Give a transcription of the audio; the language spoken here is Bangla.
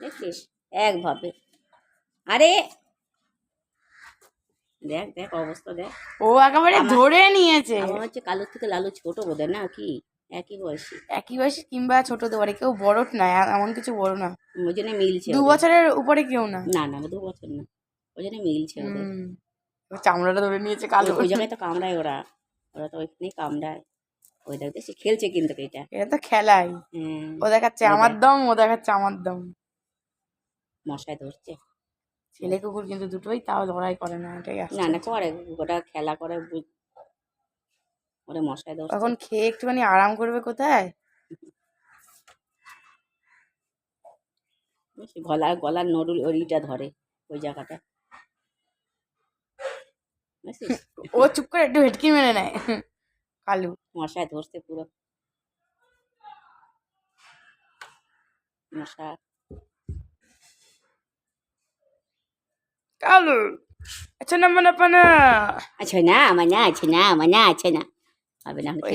দেখছিস? একভাবে। আরে দেখ দেখ অবস্থা দেখ। ও একেবারে ধরে নিয়েছে। আমার হচ্ছে কালুর থেকে লালু ছোট বোধহয় না কি? একই বয়সী। একই বয়সী কিংবা ছোট পারে কেউ বড় না এমন কিছু বড় না। ওই জন্য মিলছে দু বছরের উপরে কেউ না। না না দু বছর না। ওই জন্য মিলছে ওদের। চামড়াটা ধরে নিয়েছে কালো। ওই জন্যই তো কামড়ায় ওরা। ওরা তো ওইখানেই কামড়ায়। ওই দেখ দেখছি খেলছে কিন্তু এটা। এটা তো খেলাই। ও দেখাচ্ছে আমার দম ও দেখাচ্ছে আমার দম। মশায় ধরছে। ছেলে কুকুর কিন্তু দুটোই তাও লড়াই করে না এটাই না। না করে ওটা খেলা করে ওরা মশায় ধরছে। এখন খেয়ে একটুখানি আরাম করবে কোথায়? গলার গলার নড়ুল ওরিটা ধরে ওই জায়গাটা। ও চুপ করে একটু হেটকি মেরে নেয়। কালু। মশায় ধরছে পুরো। মশা কালু আচ্ছা না মানে পানা আছে না আমার না আছে আমার না আছে না। ওই